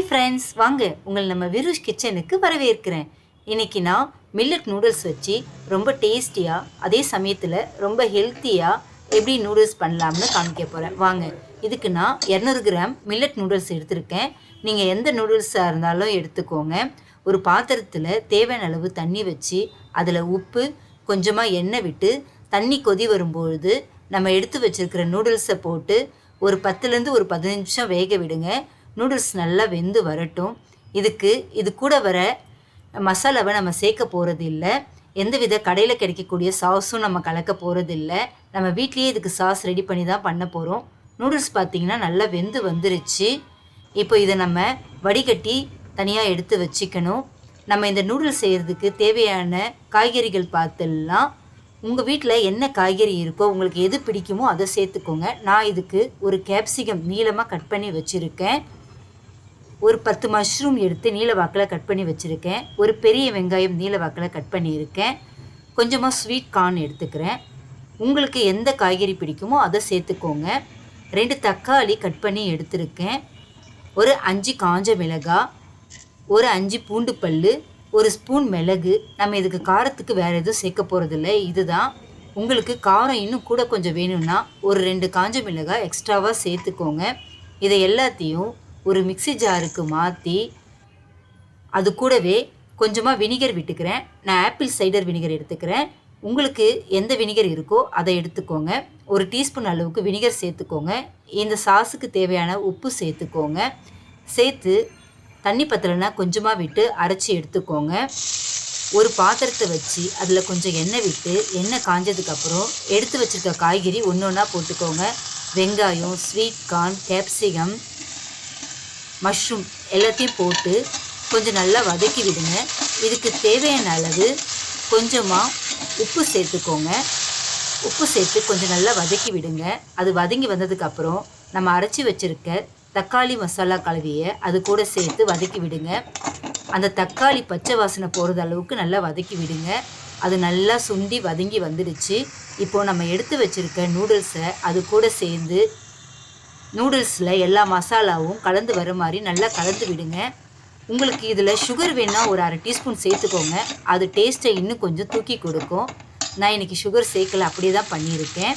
Hi friends வாங்க உங்களை நம்ம விருஷ் கிச்சனுக்கு வரவேற்கிறேன். இன்னைக்கு நான் மில்லட் நூடுல்ஸ் வச்சு ரொம்ப டேஸ்டியாக அதே சமயத்தில் ரொம்ப ஹெல்த்தியாக எப்படி நூடுல்ஸ் பண்ணலாம்னு காமிக்க போகிறேன் வாங்க இதுக்கு நான் இரநூறு கிராம் மில்லட் நூடுல்ஸ் எடுத்திருக்கேன். நீங்கள் எந்த நூடுல்ஸாக இருந்தாலும் எடுத்துக்கோங்க. ஒரு பாத்திரத்தில் தேவையான அளவு தண்ணி வச்சு அதில் உப்பு கொஞ்சமாக எண்ணெய் விட்டு தண்ணி கொதி வரும்பொழுது நம்ம எடுத்து வச்சுருக்கிற நூடுல்ஸை போட்டு ஒரு பத்துலேருந்து ஒரு பதினஞ்சு நிமிஷம் வேக விடுங்க. நூடுல்ஸ் நல்லா வெந்து வரட்டும். இதுக்கு இது கூட வர மசாலாவை நம்ம சேர்க்க போகிறது இல்லை எந்தவித கடையில் கிடைக்கக்கூடிய சாஸும் நம்ம கலக்க போகிறது இல்லை நம்ம வீட்லேயே இதுக்கு சாஸ் ரெடி பண்ணி தான் பண்ண போகிறோம் நூடுல்ஸ் பார்த்திங்கன்னா நல்லா வெந்து வந்துருச்சு. இப்போ இதை நம்ம வடிகட்டி தனியாக எடுத்து வச்சுக்கணும். நம்ம இந்த நூடுல்ஸ் செய்கிறதுக்கு தேவையான காய்கறிகள் பார்த்துலாம் உங்கள் வீட்டில் என்ன காய்கறி இருக்கோ உங்களுக்கு எது பிடிக்குமோ அதை சேர்த்துக்கோங்க. நான் இதுக்கு ஒரு கேப்சிகம் நீளமாக கட் பண்ணி வச்சுருக்கேன். ஒரு பத்து மஷ்ரூம் எடுத்து நீலவாக்கில் கட் பண்ணி வச்சுருக்கேன். ஒரு பெரிய வெங்காயம் நீலவாக்கில் கட் பண்ணியிருக்கேன். கொஞ்சமாக ஸ்வீட் கார்ன் எடுத்துக்கிறேன். உங்களுக்கு எந்த காய்கறி பிடிக்குமோ அதை சேர்த்துக்கோங்க. ரெண்டு தக்காளி கட் பண்ணி எடுத்திருக்கேன். ஒரு அஞ்சு காஞ்ச மிளகாய் ஒரு அஞ்சு பூண்டு பல்லு ஒரு ஸ்பூன் மிளகு. நம்ம இதுக்கு காரத்துக்கு வேறு எதுவும் சேர்க்க போகிறதில்ல இதுதான். உங்களுக்கு காரம் இன்னும் கூட கொஞ்சம் வேணும்னா ஒரு ரெண்டு காஞ்ச மிளகாய் எக்ஸ்ட்ராவாக சேர்த்துக்கோங்க. இதை எல்லாத்தையும் ஒரு மிக்ஸி ஜாருக்கு மாற்றி அது கூடவே கொஞ்சமாக வினிகர் விட்டுக்கிறேன். நான் ஆப்பிள் சைடர் வினிகர் எடுத்துக்கிறேன். உங்களுக்கு எந்த வினிகர் இருக்கோ அதை எடுத்துக்கோங்க. ஒரு டீஸ்பூன் அளவுக்கு வினிகர் சேர்த்துக்கோங்க. இந்த சாஸுக்கு தேவையான உப்பு சேர்த்துக்கோங்க. சேர்த்து தண்ணி பத்தலைன்னா கொஞ்சமாக விட்டு அரைச்சி எடுத்துக்கோங்க. ஒரு பாத்திரத்தை வச்சு அதில் கொஞ்சம் எண்ணெய் விட்டு எண்ணெய் காஞ்சதுக்கப்புறம் எடுத்து வச்சுருக்க காய்கறி ஒன்று ஒன்றா போட்டுக்கோங்க. வெங்காயம் ஸ்வீட் கார்ன் கேப்சிகம் மஷ்ரூம் எல்லாத்தையும் போட்டு கொஞ்சம் நல்லா வதக்கி விடுங்க. இதுக்கு தேவையான அளவு கொஞ்சமாக உப்பு சேர்த்துக்கோங்க. உப்பு சேர்த்து கொஞ்சம் நல்லா வதக்கி விடுங்க. அது வதங்கி வந்ததுக்கப்புறம் நம்ம அரைச்சி வச்சுருக்க தக்காளி மசாலா கலவையை அது கூட சேர்த்து வதக்கி விடுங்க. அந்த தக்காளி பச்சை வாசனை போகிறது அளவுக்கு நல்லா வதக்கி விடுங்க. அது நல்லா சுண்டி வதங்கி வந்துடுச்சு. இப்போது நம்ம எடுத்து வச்சுருக்க நூடுல்ஸை அது கூட சேர்ந்து நூடுல்ஸில் எல்லா மசாலாவும் கலந்து வர மாதிரி நல்லா கலந்து விடுங்க. உங்களுக்கு இதில் சுகர் வேணால் ஒரு அரை டீஸ்பூன் சேர்த்துக்கோங்க. அது டேஸ்ட்டை இன்னும் கொஞ்சம் தூக்கி கொடுக்கும். நான் இன்றைக்கி சுகர் சேர்க்கல அப்படியே தான் பண்ணியிருக்கேன்.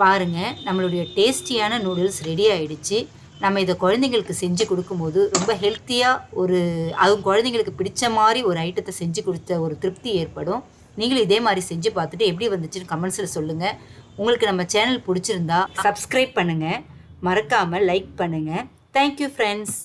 பாருங்கள் நம்மளுடைய டேஸ்டியான நூடுல்ஸ் ரெடி ஆகிடுச்சு நம்ம இதை குழந்தைங்களுக்கு செஞ்சு கொடுக்கும்போது ரொம்ப ஹெல்த்தியாக ஒரு அவங்க குழந்தைங்களுக்கு பிடிச்ச மாதிரி ஒரு ஐட்டத்தை செஞ்சு கொடுத்த ஒரு திருப்தி ஏற்படும். நீங்களும் இதே மாதிரி செஞ்சு பார்த்துட்டு எப்படி வந்துச்சுன்னு கமெண்ட்ஸில் சொல்லுங்கள் உங்களுக்கு நம்ம சேனல் பிடிச்சிருந்தா சப்ஸ்கிரைப் பண்ணுங்கள் மறக்காமல் லைக் பண்ணுங்கள் தேங்க்யூ ஃப்ரெண்ட்ஸ்